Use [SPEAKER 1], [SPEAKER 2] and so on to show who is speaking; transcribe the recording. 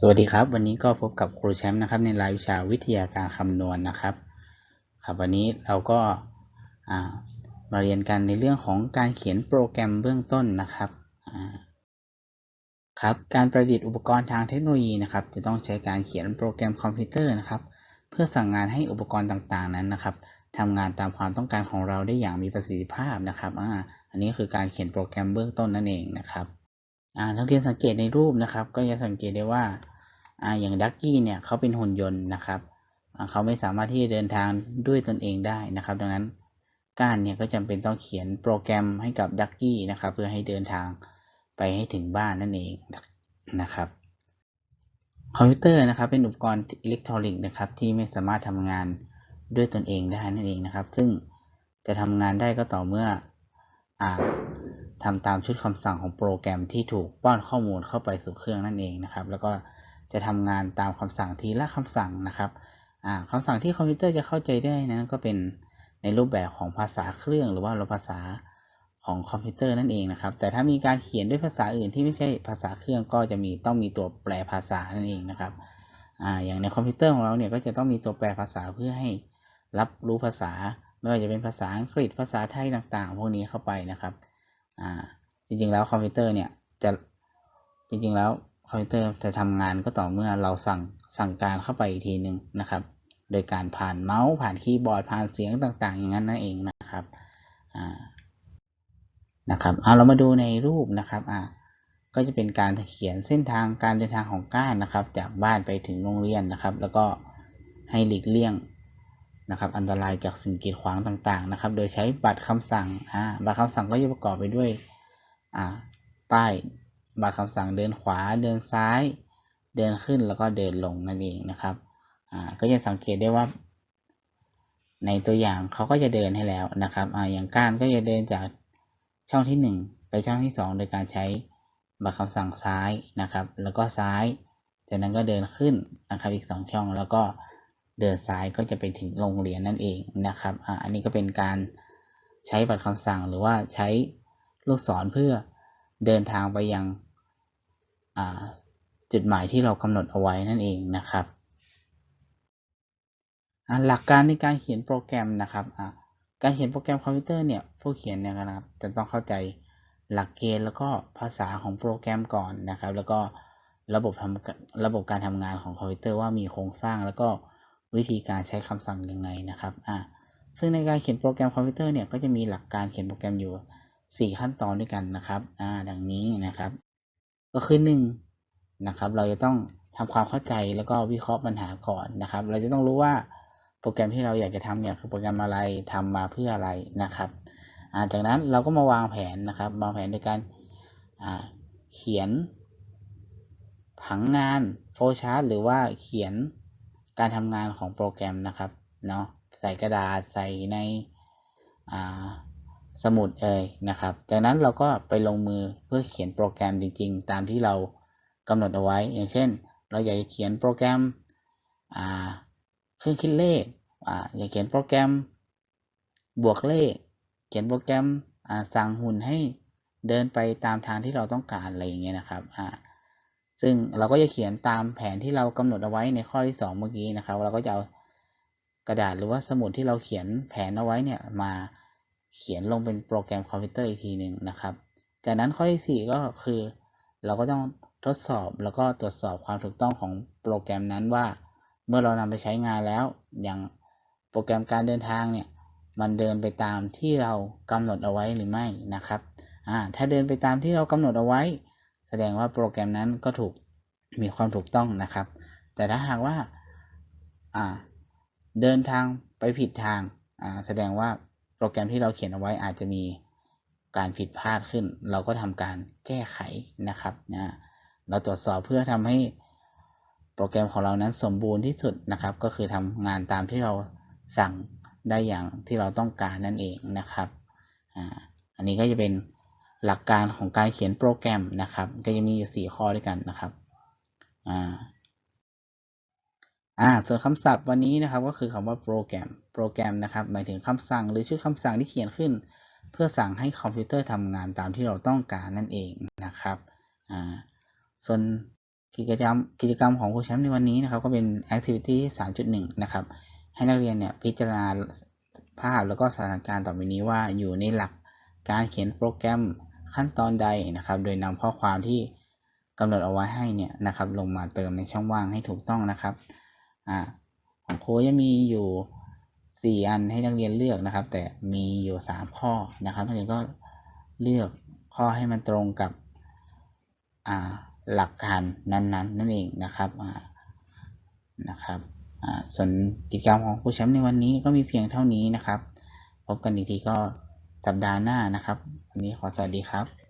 [SPEAKER 1] สวัสดีครับ วันนี้ก็พบกับครูแชมป์นะครับ ในรายวิชาวิทยาการคำนวณนะครับครับวันนี้เราก็อ่ามาเรียนกันในเรื่องของการเขียนโปรแกรมเบื้องต้นนะครับอ่าครับการประดิษฐ์อุปกรณ์ทางเทคโนโลยีนะครับ จะต้องใช้การเขียนโปรแกรมคอมพิวเตอร์นะครับ เพื่อสั่งงานให้อุปกรณ์ต่างๆนั้นนะครับทำงานตามความต้องการของเราได้อย่างมีประสิทธิภาพนะครับอ่าอันนี้คือการเขียนโปรแกรมเบื้องต้นนั่นเองนะครับ นักเรียนสังเกตในรูปนะครับ ก็จะสังเกตได้ว่าอ่าอย่างดักกี้เนี่ยเขาเป็นหุ่นยนต์นะครับเขาไม่สามารถที่จะเดินทางด้วยตนเองได้นะครับ ดังนั้นก้านเนี่ยก็จำเป็นต้องเขียนโปรแกรมให้กับดักกี้นะครับ เพื่อให้เดินทางไปให้ถึงบ้านนั่นเองนะครับคอมพิวเตอร์นะครับ เป็นอุปกรณ์อิเล็กทรอนิกส์นะครับ ที่ไม่สามารถทำงานด้วยตนเองได้นั่นเองนะครับ ซึ่งจะทำงานได้ก็ต่อเมื่ออ ทำตามชุดคำสั่งของโปรแกรมที่ถูกป้อนข้อมูลเข้าไปสู่เครื่องนั่นเองนะครับ แล้วก็จะทำงานตามคำสั่งทีละคำสั่งนะครับคำสั่งที่คอมพิวเตอร์จะเข้าใจได้นั้นก็เป็นในรูปแบบของภาษาเครื่องหรือว่าภาษาของคอมพิวเตอร์นั่นเองนะครับ แต่ถ้ามีการเขียนด้วยภาษาอื่นที่ไม่ใช่ภาษาเครื่องก็จะมีต้องมีตัวแปลภาษานั่นเองนะครับออย่างในคอมพิวเตอร์ของเราเนี่ยก็จะต้องมีตัวแปลภาษาเพื่อให้รับรู้ภาษา ไม่ว่าจะเป็นภาษาอังกฤษภาษาไทยต่างๆ พวกนี้เข้าไปนะครับ อ่า จริงๆแล้วคอมพิวเตอร์เนี่ยจะจริงๆแล้วคอมพิวเตอร์จะทำงานก็ต่อเมื่อเราสั่งสั่งการเข้าไปอีกทีหนึ่งนะครับ โดยการผ่านเมาส์ผ่านคีย์บอร์ดผ่านเสียงต่างๆ อย่างนั้นนั่นเองนะครับอ่านะครับเอาเรามาดูในรูปนะครับอ่าก็จะเป็นการเขียนเส้นทางการเดินทางของก้านนะครับ จากบ้านไปถึงโรงเรียนนะครับ แล้วก็ให้หลีกเลี่ยง นะครับ อันตรายจากสิ่งกีดขวางต่างๆนะครับ โดยใช้บัตรคำสั่งอ่าบัตรคำสั่งก็จะประกอบไปด้วยอ่าป้ายบัตรคำสั่งเดินขวาเดินซ้าย เดินขึ้นแล้วก็เดินลงนั่นเองนะครับอ่าก็จะสังเกตได้ว่า ในตัวอย่างเขาก็จะเดินให้แล้วนะครับอ่าอย่างก้านก็จะเดินจากช่องที่ 1 ไปช่องที่ 2 โดยการใช้บัตรคำสั่งซ้ายนะครับ แล้วก็ซ้าย จากนั้นก็เดินขึ้นนะครับอีก 2 ช่องแล้วก็ เดินซ้ายก็จะไปถึงโรงเรียนนั่นเองนะครับออันนี้ก็เป็นการใช้บัตรคำสั่งหรือว่าใช้ลูกศรเพื่อเดินทางไปยังจุดหมายที่เรากำหนดเอาไว้นั่นเองนะครับหลักการในการเขียนโปรแกรมนะครับการเขียนโปรแกรมคอมพิวเตอร์เนี่ยผู้เขียนเนี่ยนะครับจะต้องเข้าใจหลักเกณฑ์แล้วก็ภาษาของโปรแกรมก่อนนะครับ แล้วก็ระบบทำระบบการทำงานของคอมพิวเตอร์ว่ามีโครงสร้างแล้วก็ วิธีการใช้คำสั่งยังไงนะครับอ่าซึ่งในการเขียนโปรแกรมคอมพิวเตอร์เนี่ยก็จะมีหลักการเขียนโปรแกรมอยู่ 4 ขั้นตอนด้วยกันนะครับอ่าดังนี้นะครับ ก็คือ1นนะครับ เราจะต้องทำความเข้าใจแล้วก็วิเคราะห์ปัญหาก่อนนะครับ เราจะต้องรู้ว่าโปรแกรมที่เราอยากจะทำเนี่ยคือโปรแกรมอะไรทำมาเพื่ออะไรนะครับอ่าจากนั้นเราก็มาวางแผนนะครับ วางแผนโดยการอ่าเขียนผังงานโฟล์ชาร์ตหรือว่าเขียน การทำงานของโปรแกรมนะครับเนาะใส่กระดาษใส่ในสมุดเอ่ยนะครับ จากนั้นเราก็ไปลงมือเพื่อเขียนโปรแกรมจริง ๆ ตามที่เรากำหนดเอาไว้ อย่างเช่น เราอยากจะเขียนโปรแกรมเครื่องคิดเลขออยากเขียนโปรแกรมบวกเลข เขียนโปรแกรมสั่งหุ่นให้เดินไปตามทางที่เราต้องการอะไรอย่างเงี้ยนะครับ ซึ่งเราก็จะเขียนตามแผนที่เรากำหนดเอาไว้ในข้อที่ 2 เมื่อกี้นะครับ เราก็จะเอากระดาษหรือว่าสมุดที่เราเขียนแผนเอาไว้เนี่ยมาเขียนลงเป็นโปรแกรมคอมพิวเตอร์อีกทีหนึ่งนะครับ จากนั้นข้อที่ 4 ก็คือ เราก็ต้องทดสอบแล้วก็ตรวจสอบความถูกต้องของโปรแกรมนั้นว่า เมื่อเรานำไปใช้งานแล้ว อย่างโปรแกรมการเดินทางเนี่ยมันเดินไปตามที่เรากำหนดเอาไว้หรือไม่นะครับอ่าถ้าเดินไปตามที่เรากำหนดเอาไว้ ดงว่าโปรแกรมนั้นก็ถูกมีความถูกต้องนะครับ แต่ถ้าหากว่าเดินทางไปผิดทางแสดงว่าโปรแกรมที่เราเขียนเอาไว้อาจจะมีการผิดพลาดขึ้น เราก็ทำการแก้ไขนะครับนะเราตรวจสอบเพื่อทำให้โปรแกรมของเรานั้นสมบูรณ์ที่สุดนะครับ ก็คือทำงานตามที่เราสั่งได้อย่างที่เราต้องการนั่นเองนะครับ อันนี้ก็จะเป็น หลักการของการเขียนโปรแกรมนะครับ ก็จะมีอยู่สี่ข้อด้วยกันนะครับอ่าอ่าส่วนคำศัพท์วันนี้นะครับก็คือคำว่าโปรแกรมโปรแกรมนะครับหมายถึงคำสั่งหรือชื่อคำสั่งที่เขียนขึ้น เพื่อสั่งให้คอมพิวเตอร์ทำงานตามที่เราต้องการนั่นเองนะครับอ่าส่วนกิจกรรมกิจกรรมของครูแชมป์ในวันนี้นะครับ ก็เป็น activity 3.1 นะครับ ให้นักเรียนเนี่ยพิจารณาภาพแล้วก็สถานการณ์ต่อไปนี้ว่าอยู่ในหลักการเขียนโปรแกรม ขั้นตอนใดนะครับ โดยนำข้อความที่กำหนดเอาไว้ให้เนี่ยนะครับ ลงมาเติมในช่องว่างให้ถูกต้องนะครับอ่าของครูจะมีอยู่ 4 อันให้นักเรียนเลือกนะครับ แต่มีอยู่ 3 ข้อนะครับนักเรียนก็เลือกข้อให้มันตรงกับหลักการนั้นๆนนั่นเองนะครับนะครับส่วนกิจกรรมของครูแชมป์ในวันนี้ก็มีเพียงเท่านี้นะครับ พบกันอีกทีก็ สัปดาห์หน้านะครับ วันนี้ขอสวัสดีครับ